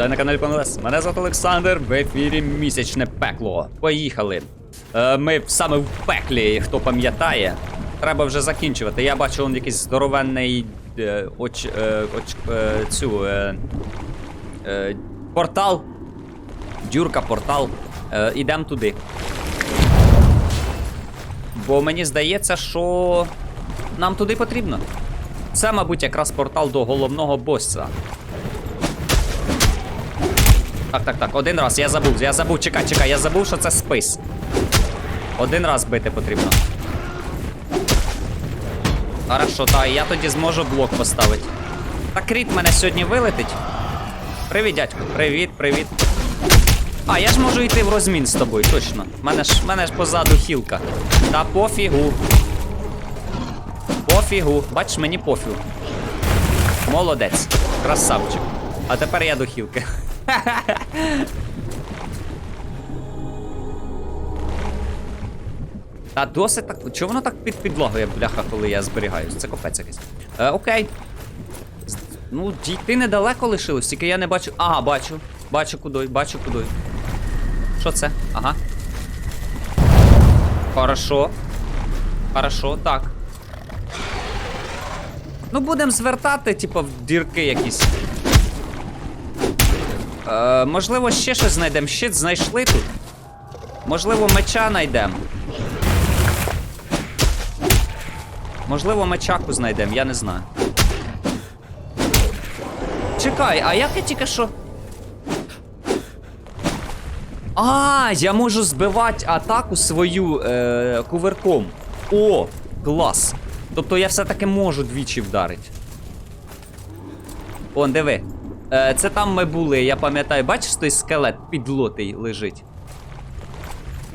Вітаю на каналі Панелес. Мене звати Олександр. В ефірі місячне пекло. Поїхали. Е, ми саме в пеклі, хто пам'ятає. Треба вже закінчувати. Я бачу он якийсь здоровенний е, оч, е, оч, е, цю е, е, портал. Дюрка портал. Е, ідемо туди. Бо мені здається, що нам туди потрібно. Це, мабуть, якраз портал до головного босса. Так, так, так, один раз, я забув, я забув, чекай, чекай, я забув, що це спис. Один раз бити потрібно. Хорошо, так, я тоді зможу блок поставити. Так, кріт мене сьогодні вилетить. Привіт, дядьку. Привіт, привіт. А, я ж можу йти в розмін з тобою, точно. Мене ж, мене ж позаду хілка. Та пофігу. Пофігу. Бачиш, мені пофігу. Молодець. Красавчик. А тепер я до хілки. Та досить так. Чого воно так під підлагою, бляха, коли я зберігаюсь? Це копець якийсь. Е, окей. Ну, дійти недалеко лишилось, тільки я не бачу. Ага, бачу. Бачу куди, бачу куди. Що це? Ага. Хорошо. Хорошо, так. Ну, будемо звертати, типу, в дірки якісь. Е, можливо, ще щось знайдемо. Щит знайшли тут. Можливо, меча знайдемо. Можливо, мечаку знайдемо, я не знаю. Чекай, а як я тільки що. А, я можу збивати атаку свою е, кувирком. О, клас. Тобто я все-таки можу двічі вдарити. Он, диви. Е, це там ми були, я пам'ятаю, бачиш той скелет підлотий лежить.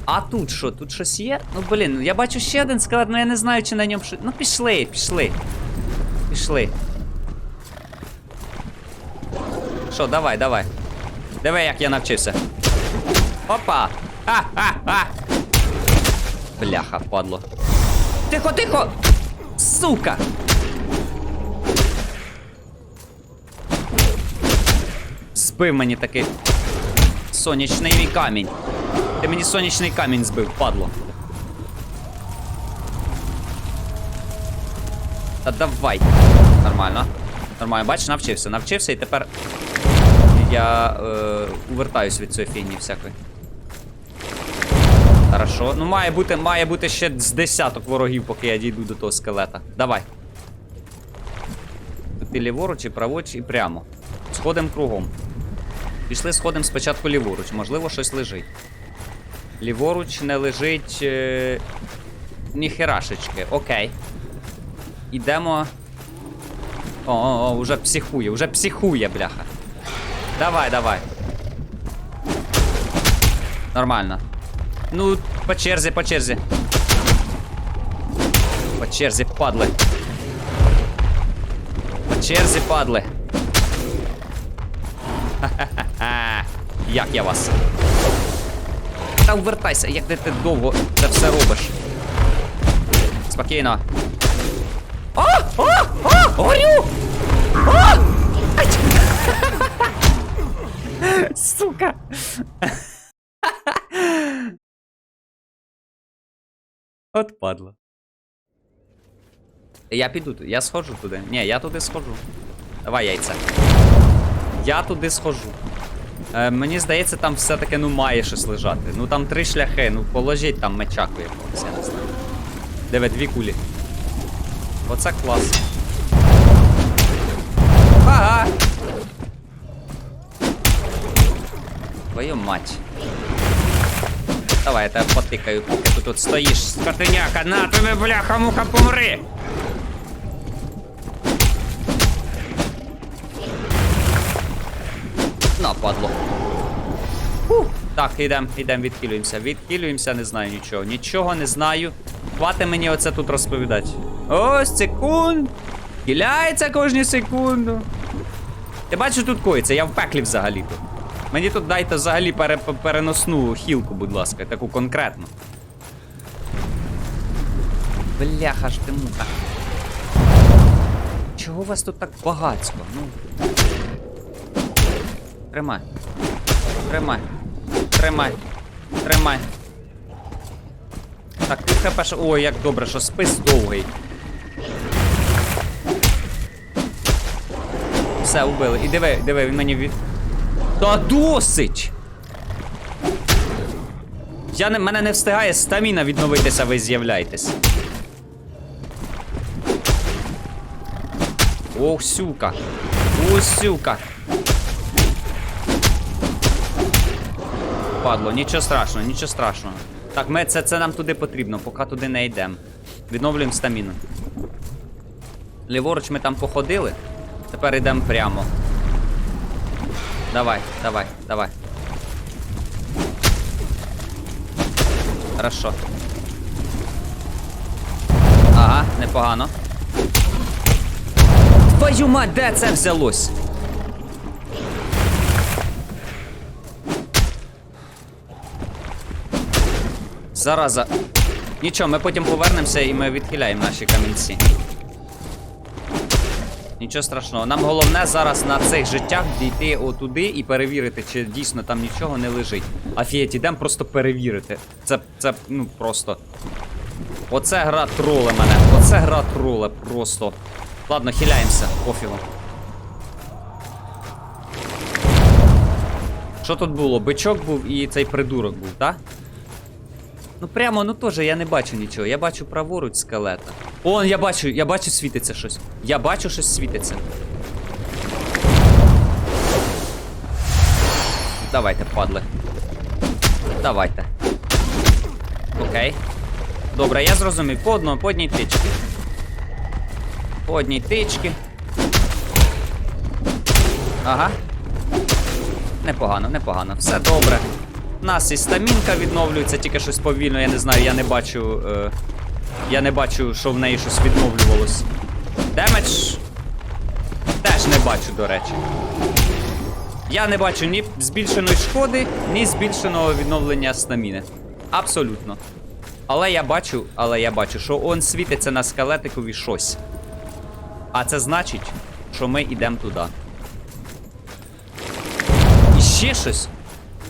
А тут що? Тут щось є? Ну блін, я бачу ще один скелет, але я не знаю, чи на ньому що. Ну пішли, пішли. Пішли. Що, давай, давай. Диви, як я навчився. Опа! Ха-ха-ха! Бляха, падло. Тихо, тихо! Сука! Збив мені такий сонячний мій камінь. Ти мені сонячний камінь збив, падло. Та давай. Нормально. Нормально, бачиш, навчився, навчився і тепер я е, увертаюсь від цієї фігні всякої. Хорошо. Ну має бути, має бути ще з десяток ворогів, поки я дійду до того скелета. Давай. Тут і ліворуч, і праворуч, і прямо. Сходимо кругом. Пішли сходимо спочатку ліворуч, можливо, щось лежить. Ліворуч не лежить. Е... Ніхерашечки. Окей. Ідемо. О, о, о, вже психує, вже психує, бляха. Давай, давай. Нормально. Ну, по черзі, по черзі. По черзі, падли. По черзі, падли. Як я вас? Та увертайся, як ти, довго це все робиш. Спокійно. О! О! О! Горю! О! Сука! От падло. Я піду, я схожу туди. Ні, я туди схожу. Давай яйця. Я туди схожу. Е, мені здається, там все-таки ну має щось лежати. Ну там три шляхи, ну положіть там мечаку якогось, я не знаю. Диви, дві кулі. Оце клас. Ага. Твою мать. Давай, я тебе потикаю, поки ти тут стоїш. Скотиняка, на тобі, бляха, муха, помри! На, падло. Так, ідем, ідем, відхилюємося. Відхилюємося, не знаю нічого. Нічого не знаю. Хвати мені оце тут розповідати. Ось секунд. Хиляється кожну секунду. Ти бачиш, тут коїться, я в пеклі взагалі тут. Мені тут дайте взагалі пере- переносну хілку, будь ласка, таку конкретну. Бляха ж ти мука. Чого у вас тут так багатсько? Ну. Тримай. Тримай. Тримай. Тримай. Так, ти хп. що- Ой, як добре, що спис довгий. Все, убили. І диви, диви, він мені від. Та досить! Я не, мене не встигає стаміна відновитися, ви з'являєтесь. Ох, сюка. Ох, сюка. Падло, нічого страшного, нічого страшного. Так, ми це, це нам туди потрібно, поки туди не йдемо. Відновлюємо стаміну. Ліворуч ми там походили. Тепер йдемо прямо. Давай, давай, давай. Хорошо. Ага, непогано. Твою мать, де це взялось? Зараза. Нічого, ми потім повернемося і ми відхиляємо наші камінці. Нічого страшного. Нам головне зараз на цих життях дійти отуди і перевірити, чи дійсно там нічого не лежить. Афієть, ідемо просто перевірити. Це, це, ну просто. Оце гра троле мене. Оце гра троле просто. Ладно, хиляємося, пофігу. Що тут було? Бичок був і цей придурок був, так? Ну прямо, ну теж я не бачу нічого. Я бачу праворуч скелета. О, я бачу, я бачу, світиться щось. Я бачу, щось світиться. Давайте, падли. Давайте. Окей. Добре, я зрозумів. По одному, по одній тичці. По одній тичці. Ага. Непогано, непогано. Все добре. Нас і стамінка відновлюється, тільки щось повільно, я не знаю, я не бачу. Е, я не бачу, що в неї щось відновлювалось. Демедж. Теж не бачу, до речі. Я не бачу ні збільшеної шкоди, ні збільшеного відновлення стаміни. Абсолютно. Але я бачу, але я бачу, що он світиться на скелетикові щось. А це значить, що ми йдемо туди. І ще щось.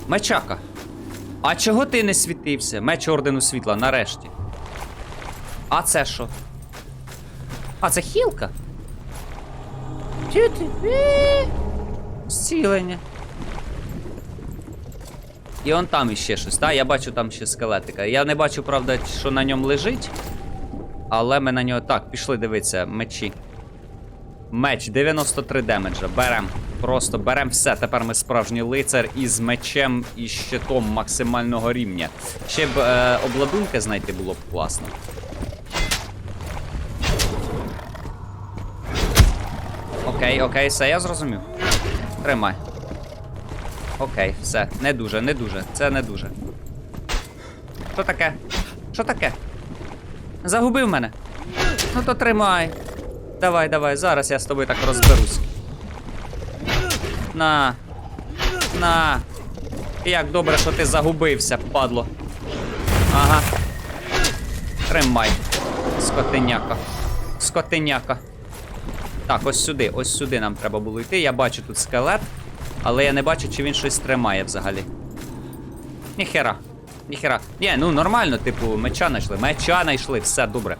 Мечака. А чого ти не світився? Меч ордену світла, нарешті. А це що? А це хілка? Е, Зцілення. І он там іще щось, так? Я бачу там ще скелетика. Я не бачу, правда, що на ньому лежить. Але ми на нього. Так, пішли дивитися, мечі. Меч 93 демеджа. Берем. Просто берем все. Тепер ми справжній лицар із мечем і щитом максимального рівня. Ще б е, обладунки знайти було б класно. Окей, окей, все, я зрозумів. Тримай. Окей, все. Не дуже, не дуже. Це не дуже. Що таке? Що таке? Загубив мене. Ну то тримай. Давай, давай, зараз я з тобою так розберусь. На. На. Як добре, що ти загубився, падло. Ага. Тримай. Скотиняка. Скотиняка. Так, ось сюди, ось сюди нам треба було йти. Я бачу тут скелет, але я не бачу, чи він щось тримає взагалі. Ніхера. Ніхера. Ні, ну нормально, типу, меча знайшли. Меча знайшли, все добре.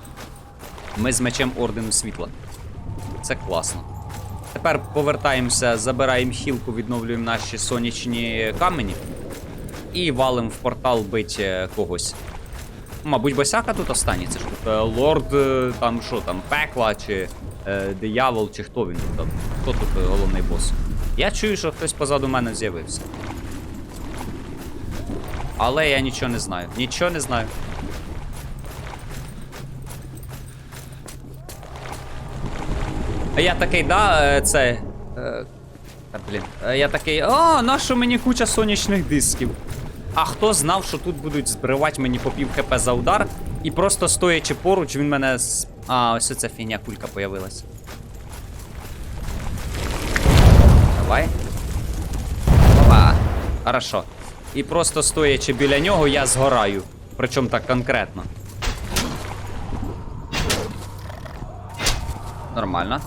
Ми з мечем ордену світла. Це класно. Тепер повертаємося, забираємо хілку, відновлюємо наші сонячні камені. І валим в портал бить е, когось. Мабуть, босяка тут. Це ж тут е, лорд, е, там що там, пекла, чи е, диявол, чи хто він тут. Хто тут головний бос? Я чую, що хтось позаду мене з'явився. Але я нічого не знаю. Нічого не знаю. Я такий, да, е, це. е, Та блін. Е, Я такий. О, нащо мені куча сонячних дисків? А хто знав, що тут будуть збривати мені по пів хп за удар, і просто стоячи поруч, він мене. А, ось оця фігня кулька появилась. Давай. Опа. Хорошо. І просто стоячи біля нього, я згораю. Причому так конкретно. Нормально.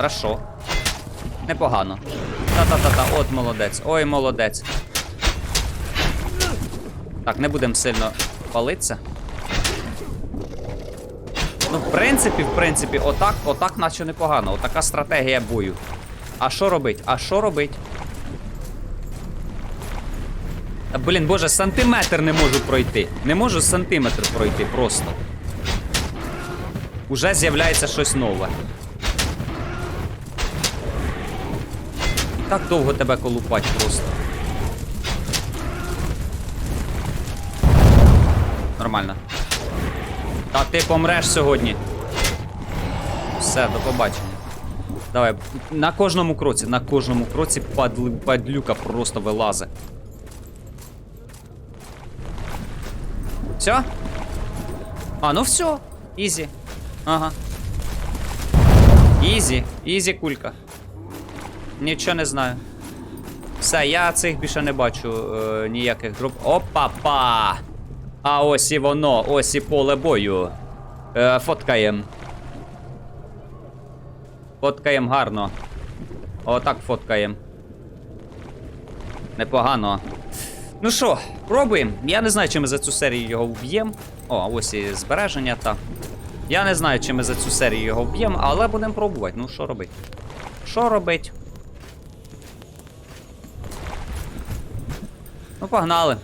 Хорошо. Непогано. Та-та-та-та, от молодець. Ой, молодець. Так, не будемо сильно палитися. Ну, в принципі, в принципі, отак, отак наче непогано. Отака стратегія бою. А що робить? А що робить? Блін, боже, сантиметр не можу пройти. Не можу сантиметр пройти просто. Уже з'являється щось нове. Так довго тебе колупать просто. Нормально. Та ти помреш сьогодні. Все, до побачення. Давай, на кожному кроці, на кожному кроці падли, падлюка просто вилазе. Все? А, ну все. Ізі. Ага. Ізі, ізі кулька. Нічого не знаю. Все, я цих більше не бачу е, ніяких груп. Опа-па! А ось і воно, ось і поле бою. Е, фоткаєм. Фоткаєм гарно. Отак фоткаєм. Непогано. Ну що, пробуємо. Я не знаю, чи ми за цю серію його вб'ємо. О, ось і збереження та. Я не знаю, чи ми за цю серію його вб'ємо, але будемо пробувати. Ну, що робити? Що робить? Погнали.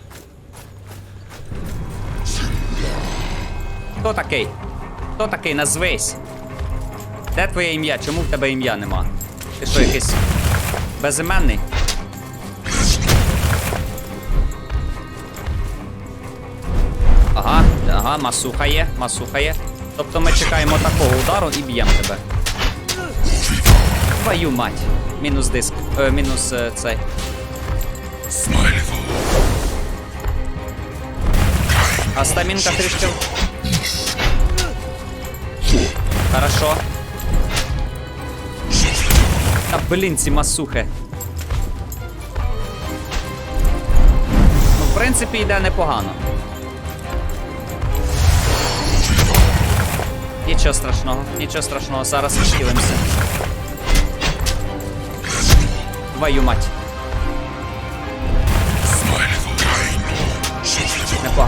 Хто такий? Хто такий? Назвись. Де твоє ім'я? Чому в тебе ім'я нема? Ти що, якийсь безіменний? Ага, ага, масуха є, масуха є. Тобто ми чекаємо такого удару і б'ємо тебе. Твою мать. Мінус диск. Е, мінус е, цей. А стамінка трішки. Хорошо. Та блін, ці. Ну, в принципі, йде непогано. Нічого страшного, нічого страшного, зараз відхилимося. Твою мать.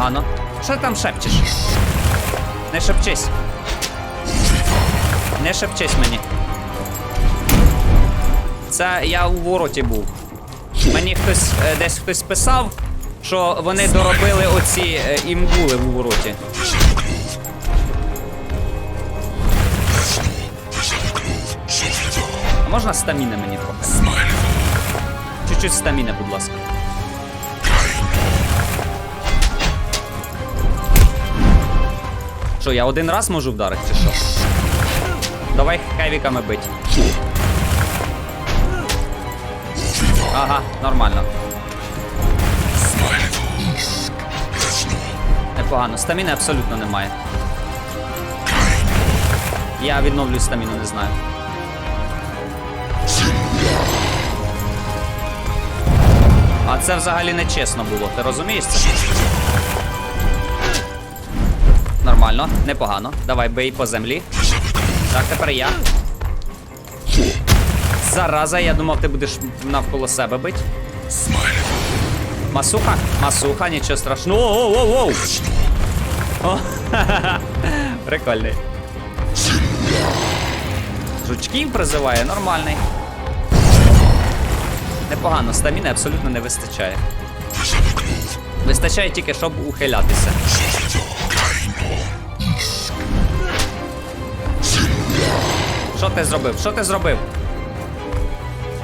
Непогано. Що ти там шепчеш? Не шепчись. Не шепчись мені. Це я у вороті був. Мені хтось е, десь хтось писав, що вони доробили оці е, імбули в вороті. А можна стаміни мені трохи? Чуть-чуть стаміни, будь ласка. Що, я один раз можу вдарити, чи що? Давай хевіками бить. Ага, нормально. Непогано. Стаміни абсолютно немає. Я відновлю стаміну, не знаю. А це взагалі не чесно було, ти розумієш це? Нормально, непогано. Давай бий по землі. Так, тепер я. Зараза, я думав, ти будеш навколо себе бить. Масуха, масуха, нічого страшного. Оу, оу, оу. О. Прикольний. Жучків призиває, нормальний. Непогано, стаміни абсолютно не вистачає. Вистачає тільки, щоб ухилятися. Що ти зробив? Що ти зробив?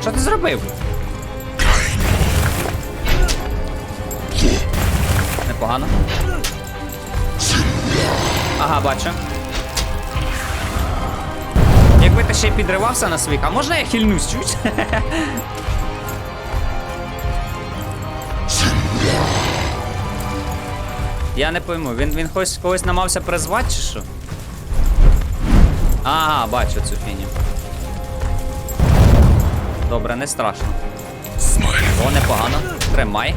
Що ти зробив? Непогано. Ага, бачу. Якби ти ще й підривався на своїх, а можна я хильнусь чуть? Я не пойму, він, він когось, когось намався призвати чи що? Ага, бачу цю фіню. Добре, не страшно. О, непогано. Тримай.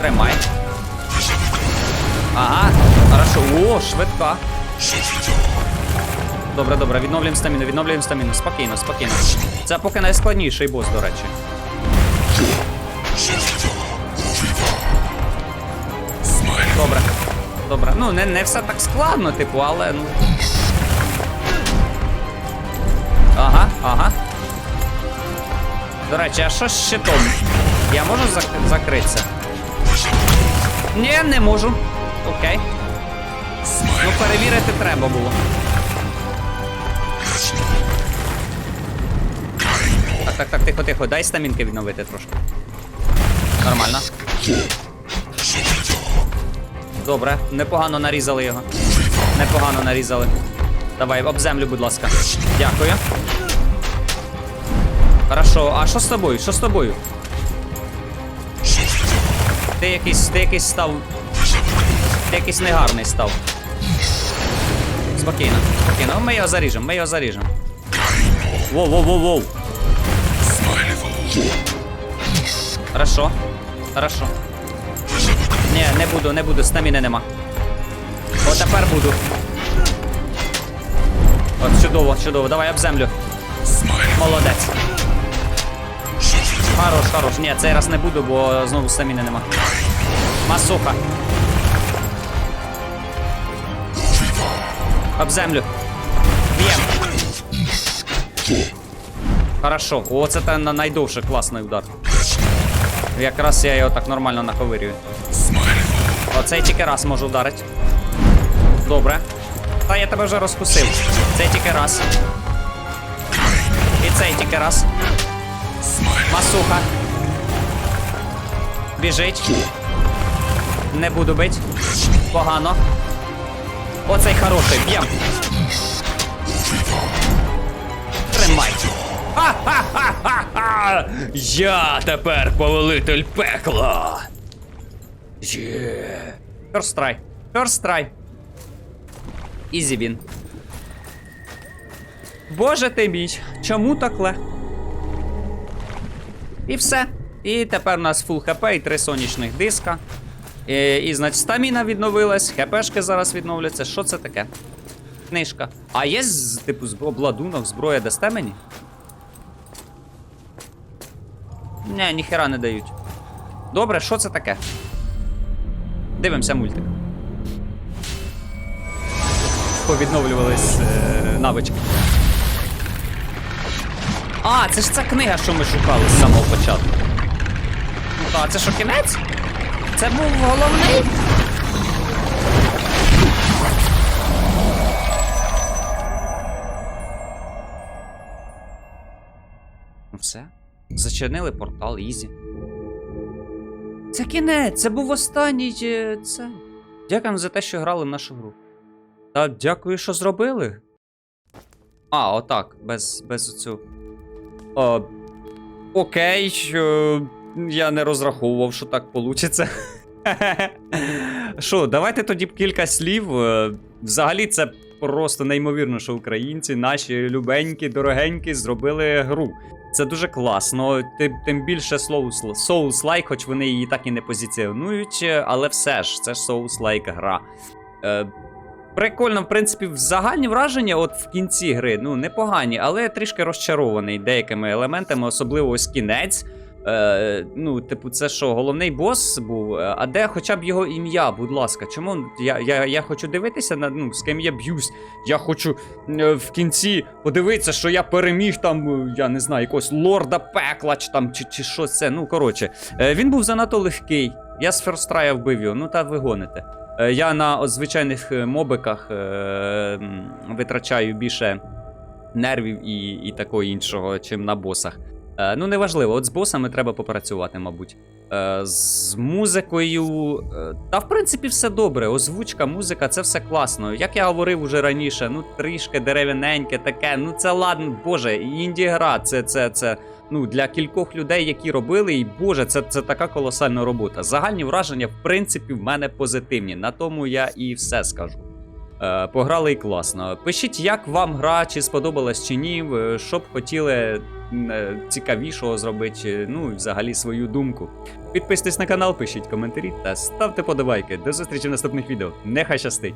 Тримай. Ага, хорошо. О, швидка. Добре, добре, відновлюємо стаміну, відновлюємо стаміну. Спокійно, спокійно. Це поки найскладніший бос, до речі. Добре. Добре. Ну, не, не все так складно, типу, але ну. Ага, ага. До речі, а що з щитом? Я можу зак- закритися? Ні, не можу. Окей. Ну, перевірити треба було. Так, так, так, тихо, тихо. Дай стамінки відновити трошки. Нормально. Добре, непогано нарізали його. Непогано нарізали. Давай, об землю, будь ласка. Дякую. Хорошо, а що з тобою? Що з тобою? Ти якийсь, ти якийсь став. Ти якийсь негарний став. Спокійно, спокійно. Ми його заріжемо, ми його заріжемо. Воу, воу, воу, воу. Хорошо. Хорошо. Ні, не буду, не буду, стаміни нема. О, тепер буду. От, чудово, чудово. Давай об землю. Молодець. Хорош, хорош. Ні, цей раз не буду, бо знову стаміни нема. Масуха. Об землю. Б'єм. Хорошо. О, це та на- найдовший класний удар. Якраз я його так нормально наковирюю. Оцей тільки раз можу вдарити. Добре. Та я тебе вже розкусив. Цей тільки раз. І цей тільки раз. Масуха. Біжить. Не буду бить. Погано. Оцей хороший. Б'єм. Тримай. Ха-ха-ха-ха-ха! Я тепер повелитель пекла. Є. First try. First try. Ізі він. Боже ти мій, чому так легко? І все. І тепер у нас фул хп і три сонячних диска. І, і значить, стаміна відновилась, хпшки зараз відновляться. Що це таке? Книжка. А є, типу, обладунок, зброя дасте мені? Не, ніхера не дають. Добре, що це таке? Дивимося мультик. Повідновлювались е, навички. А, це ж ця книга, що ми шукали з самого початку. Ну, А це що кінець? Це був головний? Ну все. Зачинили портал Ізі. Це кінець, це був останній. е, Це. Дякуємо за те, що грали в нашу гру. Та дякую, що зробили. А, отак, без, без цю. О, окей. е, я не розраховував, що так вийде. Що, давайте тоді кілька слів. Е, Взагалі, це просто неймовірно, що українці, наші любенькі, дорогенькі, зробили гру. Це дуже класно. Тим, більше Souls- Souls-like, хоч вони її так і не позиціонують, але все ж, це ж Souls-like гра. Е, Прикольно, в принципі, загальні враження, от в кінці гри, ну, непогані, але я трішки розчарований деякими елементами, особливо ось кінець. Е, ну, типу, це що, головний бос був? Е, А де хоча б його ім'я, будь ласка, чому я, я, я хочу дивитися на ну, з ким я б'юсь. Я хочу е, в кінці подивитися, що я переміг там, е, я не знаю, якогось лорда пекла чи там, чи, чи що це. Ну, коротше, е, він був занадто легкий. Я з ферстрая вбив його, ну та ви гоните. Е, Я на звичайних е, мобиках е, витрачаю більше нервів і, і такого іншого, чим на босах. Е, ну, неважливо, от з босами треба попрацювати, мабуть. Е, з музикою. е, та, в принципі, все добре. Озвучка, музика, це все класно. Як я говорив уже раніше, ну трішки дерев'яненьке таке. Ну це ладно, боже, інді-гра, це, це, це ну, для кількох людей, які робили, і боже, це, це така колосальна робота. Загальні враження, в принципі, в мене позитивні. На тому я і все скажу. Е, пограли і класно. Пишіть, як вам гра, чи сподобалась чи ні, е, що б хотіли е, цікавішого зробити, ну і взагалі свою думку. Підписуйтесь на канал, пишіть коментарі та ставте подобайки. До зустрічі в наступних відео. Нехай щастить!